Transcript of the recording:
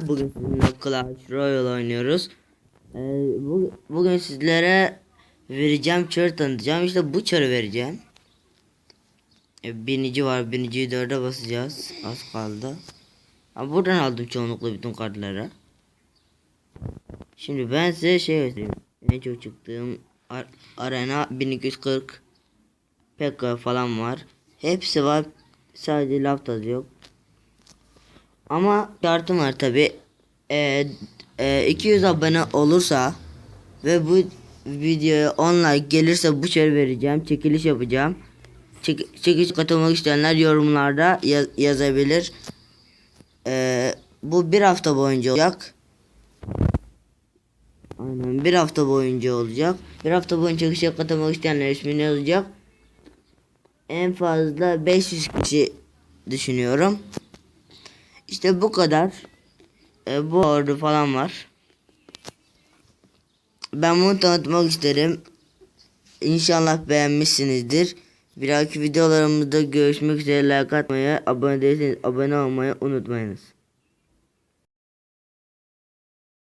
Bugün sizinle Clash Royale oynuyoruz. Ee, bu, bugün sizlere vereceğim çarı tanıtacağım. İşte bu çarı vereceğim. Ee, binici var. Biniciyi dörde basacağız. Az kaldı. Ama buradan aldım çoğunlukla bütün kartları. Şimdi ben size şey göstereyim. En çok çıktığım ar- arena 1240 Pekka falan var. Hepsi var. Sadece Laptaz yok. Ama şartım var tabi. Ee, e, 200 abone olursa ve bu videoya 10 like gelirse bu çarı vereceğim. Çekiliş yapacağım. Çek, çekiliş katılmak isteyenler yorumlarda ya- yazabilir. Ee, bu bir hafta boyunca olacak. Aynen bir hafta boyunca olacak. Bir hafta boyunca çekilişe katılmak isteyenler ismini yazacak. En fazla 500 kişi düşünüyorum. İşte bu kadar. E, bu ordu falan var. Ben bunu tanıtmak isterim. İnşallah beğenmişsinizdir. Bir dahaki videolarımızda görüşmek üzere. Like atmayı, abone değilseniz abone olmayı unutmayınız.